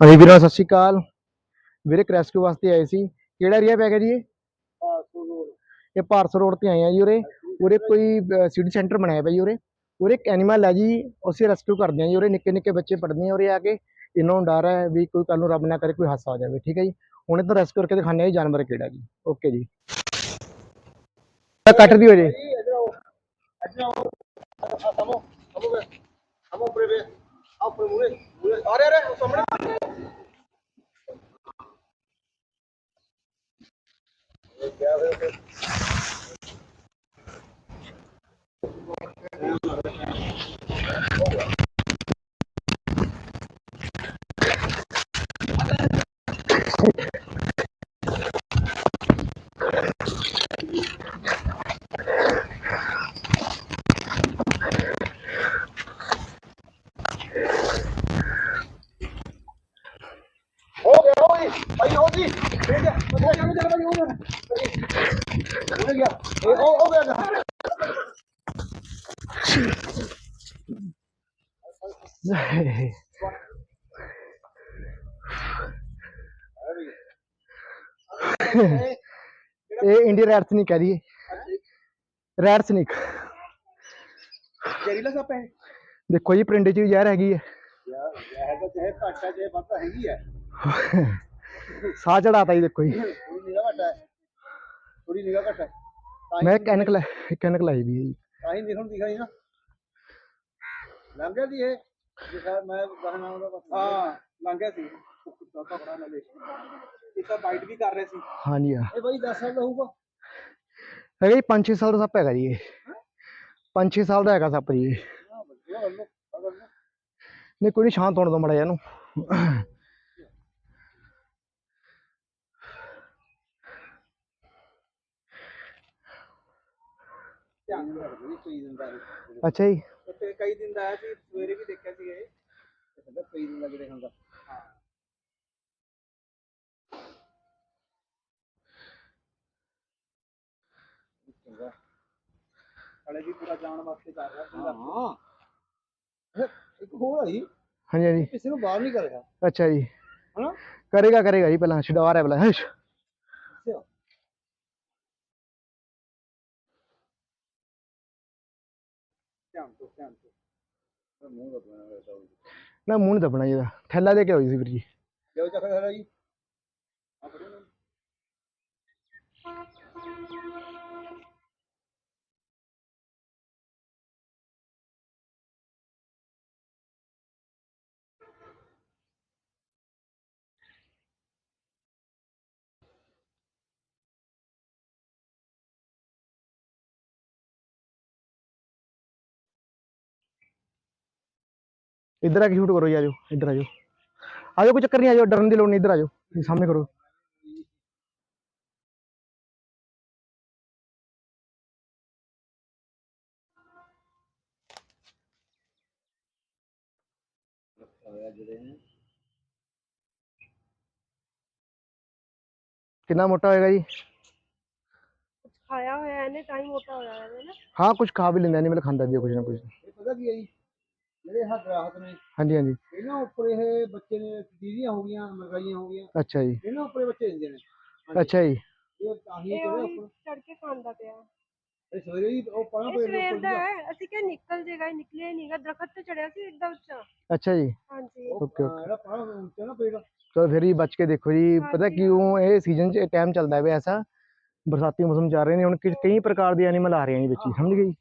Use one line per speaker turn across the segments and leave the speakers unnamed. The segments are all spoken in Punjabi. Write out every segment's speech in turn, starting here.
ਹਾਂਜੀ ਵੀਰਾਂ ਸਤਿ ਸ਼੍ਰੀ ਅਕਾਲ ਵੀਰੇ ਰੈਸਕਿਊ ਵਾਸਤੇ ਆਏ ਸੀ ਕਿਹੜਾ ਏਰੀਆ ਪੈ ਗਿਆ ਜੀ ਇਹ ਇਹ ਭਾਰਤ ਰੋਡ ਤੇ ਆਏ ਆ ਜੀ ਉਰੇ ਉਰੇ ਕੋਈ ਸਿਟੀ ਸੈਂਟਰ ਬਣਾਇਆ ਪਿਆ ਜੀ ਉਰੇ ਉਰੇ ਇੱਕ ਐਨੀਮਲ ਹੈ ਜੀ ਉਸੇ ਰੈਸਕਿਊ ਕਰਦੇ ਆ ਜੀ ਉਰੇ ਨਿੱਕੇ ਨਿੱਕੇ ਬੱਚੇ ਪੜ੍ਹਦੇ ਆ ਉਰੇ ਆ ਕੇ ਇਹਨਾਂ ਨੂੰ ਡਰ ਹੈ ਵੀ ਕੋਈ ਕੱਲ ਨੂੰ ਰੱਬ ਨਾ ਕਰੇ ਕੋਈ ਹਾਦਸਾ ਹੋ ਜਾਵੇ ਠੀਕ ਹੈ ਜੀ ਹੁਣ ਇੱਧਰ ਰੈਸਕਿਊ ਕਰਕੇ ਦਿਖਾਉਂਦੇ ਆ ਜੀ ਜਾਨਵਰ ਕਿਹੜਾ ਜੀ ਓਕੇ ਜੀ ਕੱਟ ਦਿਓ ਜੀ
ਹੋ Obrigado. ਗਿਆ ਓਏ ਭਾਈ ਹੋ ਜੀ ਠੀਕ ਹੈ ਹੋ ਗਿਆ ਚੱਲ ਭਾਈ ਹੋ ਗਿਆ ਹੋ ਗਿਆ ਇਹ ਹੋ ਹੋ ਗਿਆ
ਇਹ ਇੰਡੀਆ ਰੈਡ ਸਨੇਕ ਹੈ ਜੀ ਰੈਡ ਸਨੇਕ
ਜ਼ਹਿਰੀਲਾ ਸੱਪ ਹੈ
ਦੇਖੋ ਜੀ ਪ੍ਰਿੰਡ 'ਚ ਵੀ ਜ਼ਹਿਰ ਹੈਗੀ ਹੈ
ਯਾਰ ਇਹ ਤਾਂ ਚਾਹੇ ਘਾਟਾ ਚਾਹੇ ਵੱਧਾ ਹੈਗੀ ਹੈ
ਸਾਹ ਚੜਾਤਾ ਜੀ ਦੇਖੋ ਜੀ।
ਥੋੜੀ ਨਿਗਾਹ ਘੱਟ ਹੈ। ਥੋੜੀ ਨਿਗਾਹ ਘੱਟ ਤਾਂ
ਮੈਂ ਕੈਨਕ ਲੈ ਕੈਨਕ ਲਾਈ ਵੀ ਹੈ ਜੀ।
ਤਾਂ ਹੀ ਦਿਖਣ ਦਿਖਾਈ ਨਾ। ਲੰਘ ਗਿਆ ਸੀ ਇਹ? ਮੈਂ ਗਾਣਾ ਉਹਦਾ ਬਸ ਹਾਂ। ਲੰਘ ਗਿਆ ਸੀ। ਕੁੱਤਾ ਪਕੜਾ ਨਾ ਲੈ ਇਹ ਤਾਂ ਬਾਈਟ ਵੀ ਕਰ ਰਹੇ ਸੀ।
ਹਾਂਜੀ ਹਾਂ।
ਇਹ ਬਾਈ 10 ਸਾਲ ਦਾ ਹੋਊਗਾ।
ਹੈਗਾ ਜੀ 5-6 ਸਾਲ ਦਾ ਸੱਪ ਹੈਗਾ ਜੀ ਇਹ। 5-6 ਸਾਲ ਦਾ ਹੈਗਾ ਸੱਪ ਜੀ ਨਹੀਂ ਕੋਈ ਨਹੀਂ ਸ਼ਾਂਤ ਹੋਣ ਦੋ ਮੜਾ ਇਹਨੂੰ।
ਧਿਆਨ ਨਾਲ ਰੱਖੋ ਜੀ ਕਈ ਦਿਨ ਦਾ।
ਅੱਛਾ ਜੀ।
ਤੇ ਕਈ ਦਿਨ ਦਾ ਆਇਆ ਸੀ ਸਵੇਰੇ ਵੀ ਦੇਖਿਆ ਸੀ ਇਹ। ਤੇ ਕਹਿੰਦਾ ਕਈ ਦਿਨ ਲੱਗਦੇ ਹੁੰਦਾ ਹਾਂ। ਚੰਗਾ। ਹਲੇ ਵੀ ਪੂਰਾ ਜਾਣ ਵਾਸਤੇ ਕਰ ਰਿਹਾ ਸੀ ਹਾਂ। ਇੱਕ ਹੋਰ ਆਈ।
ਹਾਂਜੀ ਹਾਂਜੀ।
ਕਿਸੇ ਨੂੰ ਬਾਹਰ ਨਹੀਂ ਕਰਿਆ
ਅੱਛਾ ਜੀ।
ਹਨਾ?
ਕਰੇਗਾ ਕਰੇਗਾ ਜੀ ਪਹਿਲਾਂ ਛਡਵਾ ਰਿਹਾ ਪਹਿਲਾਂ ਹਸ਼।
ਅੱਛਾ ਧਿਆਨ ਤੋਂ ਧਿਆਨ ਤੋਂ ਮੂੰਹ ਦਾ ਬਣਾ ਹੋਇਆ ਤਾਂ
ਨਾ ਮੂੰਹ ਨਹੀਂ ਦੱਬਣਾ ਜੀ ਇਹਦਾ ਥੈਲਾ ਦੇ ਕੇ ਹੋਈ ਸੀ ਵੀਰ ਜੀ।
ਲਿਓ ਚੱਕ ਖੜਾ ਜੀ। ਆ ਫੜੋ ਨਾ।
ਇੱਧਰ ਆ ਕੇ ਸ਼ੂਟ ਕਰੋ ਜੀ ਆਜੋ ਇੱਧਰ ਆਜੋ ਆਜੋ ਕੋਈ ਚੱਕਰ ਨਹੀਂ ਆਜੋ ਡਰਨ ਦੀ ਲੋੜ ਨਹੀਂ ਇੱਧਰ ਆਜੋ ਜੀ ਸਾਹਮਣੇ ਕਰੋ ਕਿੰਨਾ ਮੋਟਾ ਹੋਏਗਾ ਜੀ
ਖਾਇਆ ਹੋਇਆ ਇਹਨੇ ਤਾਂ ਹੀ ਮੋਟਾ ਹੋਇਆ ਹੈ ਨਾ
ਹਾਂ ਕੁਝ ਖਾ ਵੀ ਲੈਂਦਾ ਨਹੀਂ ਮਤਲਬ ਖਾਂਦਾ ਵੀ ਹੈ ਕੁਝ ਨਾ ਕੁਝ
ਇਹ ਪਤਾ ਕੀ ਹੈ ਜੀ ਜਿਹੜੇ ਹੱਥ ਰਾਹਤ ਨੇ
ਹਾਂਜੀ ਹਾਂਜੀ।
ਇਹਨਾਂ ਉੱਪਰ ਇਹ ਬੱਚੇ ਨੇ ਦੀਦੀਆਂ ਹੋ ਗਈਆਂ ਮਰਗਾਈਆਂ ਹੋ ਗਈਆਂ।
ਅੱਛਾ ਜੀ।
ਇਹਨਾਂ ਉੱਪਰ ਇਹ ਬੱਚੇ ਦਿੰਦੇ ਨੇ। ਹਾਂਜੀ।
ਅੱਛਾ ਜੀ।
ਇਹ ਤਾਂ ਹੀ
ਇਹ
ਕਿਹੜੇ
ਉਹੀ
ਉੱਪਰ
ਚੜ ਕੇ ਖਾਂਦਾ ਪਿਆ।
ਇਹ ਸਵੇਰੇ ਹੀ ਉਹ ਪਾਣਾ
ਇਹ
ਪਏ
ਸਵੇਰ ਦਾ ਹੈ ਅਸੀਂ ਕਿਹਾ ਨਿਕਲ ਜੇਗਾ ਇਹ ਨਿਕਲਿਆ ਹੀ ਨਹੀਂਗਾ। ਦਰਖਤ ਤੇ ਚੜਿਆ ਸੀ ਇੱਡਾ ਉੱਚਾ।
ਅੱਛਾ ਜੀ।
ਹਾਂਜੀ।
Okay okay.
ਜਿਹੜਾ ਪਾਣਾ ਉੱਚਾ ਨਾ ਪੇੜ
ਚਲੋ ਫਿਰ ਵੀ ਬਚ ਕੇ ਦੇਖੋ ਜੀ। ਪਤਾ
ਹਾਂਜੀ,
ਕਿਉਂ ਇਹ ਸੀਜ਼ਨ 'ਚ ਟਾਈਮ ਚੱਲਦਾ ਹੈ ਐਸਾ? ਬਰਸਾਤੀ ਮੌਸਮ ਚੱਲ ਰਹੇ ਨੇ। ਹੁਣ ਕਿ- ਕਈ ਪ੍ਰਕਾਰ ਦੇ ਐਨੀਮਲ ਆ ਰਹੇ ਨੇ ਵਿੱਚ ਹੀ। ਸਮਝ ਗਏ ਜੀ?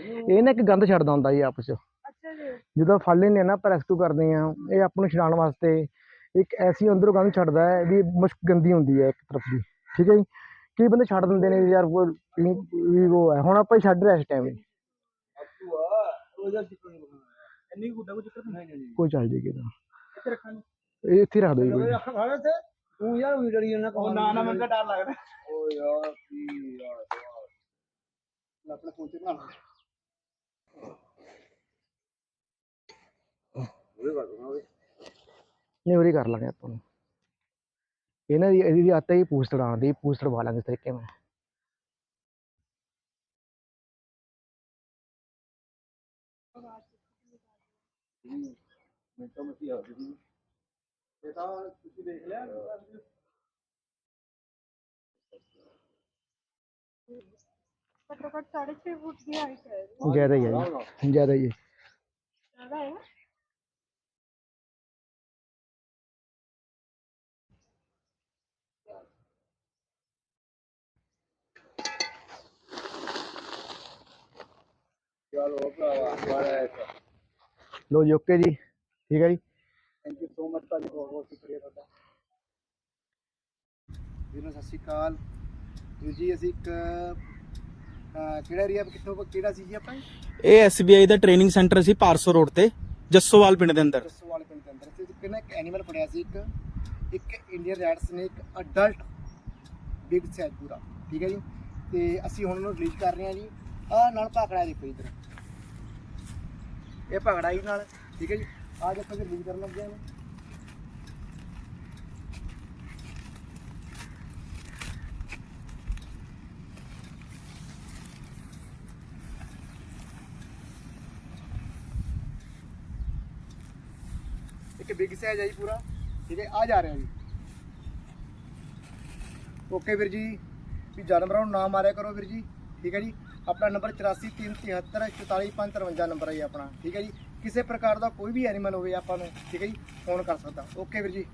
ਇਹ ਨਾ ਇੱਕ ਗੰਦ ਛੱਡਦਾ ਹੁੰਦਾ ਜੀ ਆਪਸ 'ਚ।
ਅੱਛਾ ਜੀ।
ਜਦੋਂ ਫੜ ਆ ਨਾ ਆਪਾਂ ਰੈਸਕਿਊ ਕਰਦੇ ਆ ਇਹ ਆਪ ਨੂੰ ਛਡਾਉਣ ਵਾਸਤੇ ਇੱਕ ਐਸੀ ਅੰਦਰੋਂ ਗੰਦ ਛੱਡਦਾ ਹੈ ਵੀ ਮੁਸ਼ਕ ਗੰਦੀ ਹੁੰਦੀ ਹੈ ਇੱਕ ਤਰਫ ਦੀ। ਠੀਕ ਹੈ ਜੀ? ਕਈ ਬੰਦੇ ਛੱਡ ਦਿੰਦੇ ਨੇ ਯਾਰ ਉਹ ਵੀ ਉਹ ਹੈ। ਹੁਣ ਆਪਾਂ ਹੀ ਛੱਡ ਰਹੇ ਇਸ ਟਾਈਮ
ਕੋ
ਕੋਈ ਚੱਲ ਜੇਗੀ ਤਾਂ
ਇੱਥੇ ਰੱਖਾਂ ਨੂੰ
ਇਹ ਇੱਥੇ ਰੱਖ ਦੋ ਜੀ
ਤੇ ਯਾਰ ਵੀ ਡਰੀ ਜਾਂਦਾ ਉਹ ਨਾ ਨਾ ਮੈਨੂੰ ਡਰ ਲੱਗਦਾ। ਓ ਯਾਰ ਕੀ ਯਾਰ ਯਾਰ। ਆਪਣੇ ਫੋਨ ਤੇ ਬਣਾ ਲਾ ਉਹਦੇ ਬਾਅਦ ਉਹਦੇ
ਨਹੀਂ ਉਰੀ ਕਰ ਲਾਂਗੇ ਆਪਾਂ ਨੂੰ ਇਹਨਾਂ ਦੀ ਇਹਦੀ ਆਤਾ ਹੀ ਪੂਛ ਤੜਾਉਣ ਦੀ ਪੂਛ ਤੜਵਾ ਲਾਂਗੇ ਇਸ ਤਰੀਕੇ ਨਾਲ। ਮਿੰਟੋ ਮਸੀ ਹੋ ਜੀ ਇਹ ਤਾਂ ਤੁਸੀਂ ਦੇਖ ਲਿਆ
ਘੱਟੋ ਘੱਟ 6.5 ਫੁੱਟ ਦੀ ਹਾਈਟ ਹੈ
ਜ਼ਿਆਦਾ ਹੀ ਹੈ ਜੀ। ਜ਼ਿਆਦਾ ਹੀ ਹੈ।
ਜ਼ਿਆਦਾ ਹੈ? ਨਾ
ਚਲੋ ਭਰਾਵਾ ਬੜਾ
ਲੋ ਜੀ ਓਕੇ ਜੀ। ਠੀਕ ਹੈ ਜੀ।
ਥੈਂਕ ਯੂ ਸੋ ਮਚ ਤੁਹਾਡੀ ਬਹੁਤ ਬਹੁਤ ਸ਼ੁਕਰੀਆ ਤੁਹਾਡਾ। ਵੀਰ ਸਤਿ ਸ਼੍ਰੀ ਅਕਾਲ। ਵੀਰ ਜੀ ਅਸੀਂ ਇੱਕ ਕਿਹੜਾ ਏਰੀਆ ਕਿੱਥੋਂ ਕਿਹੜਾ ਸੀ ਜੀ ਆਪਾਂ
ਇਹ SBI ਦਾ ਟ੍ਰੇਨਿੰਗ ਸੈਂਟਰ ਸੀ ਪਾਰਸੋ ਰੋਡ ਤੇ ਜੱਸੋਵਾਲ ਪਿੰਡ ਦੇ ਅੰਦਰ।
ਜੱਸੋਵਾਲ ਪਿੰਡ ਦੇ ਅੰਦਰ। ਤੇ ਕਿੰਨਾ ਇੱਕ ਐਨੀਮਲ ਫੜਿਆ ਸੀ ਇੱਕ ਇੱਕ Indian red snake adult big size ਪੂਰਾ ਠੀਕ ਹੈ ਜੀ? ਤੇ ਅਸੀਂ ਹੁਣ ਉਹਨੂੰ ਰਿਲੀਜ਼ ਕਰ ਰਹੇ ਹਾਂ ਜੀ। ਆਹ ਨਾਲ ਭਾਖੜਾ ਦੇਖੋ ਇੱਧਰ। ਇਹ ਭਾਖੜਾ ਹੀ ਨਾਲ ਠੀਕ ਹੈ ਜੀ? ਆਹ ਦੇਖੋ ਜੀ ਰਿਲੀਜ਼ ਕਰਨ ਲੱਗੇ ਹਾਂ ਇੱਕ ਬਿਗ ਸਾਈਜ਼ ਹੈ ਜੀ ਪੂਰਾ, ਠੀਕ ਹੈ, ਆ ਜਾ ਰਿਹਾ ਜੀ। ਓਕੇ ਵੀਰ ਜੀ, ਵੀ ਜਾਨਵਰਾਂ ਨੂੰ ਨਾ ਮਾਰਿਆ ਕਰੋ ਵੀਰ ਜੀ, ਠੀਕ ਹੈ ਜੀ। ਆਪਣਾ ਨੰਬਰ 8437744553 ਨੰਬਰ ਹੈ ਜੀ ਆਪਣਾ, ਠੀਕ ਹੈ ਜੀ। ਕਿਸੇ ਪ੍ਰਕਾਰ ਦਾ ਕੋਈ ਵੀ ਐਨੀਮਲ ਹੋਵੇ ਆਪਾਂ ਨੂੰ, ਠੀਕ ਹੈ ਜੀ ਫੋਨ ਕਰ ਸਕਦਾ। ਓਕੇ ਵੀਰ ਜੀ।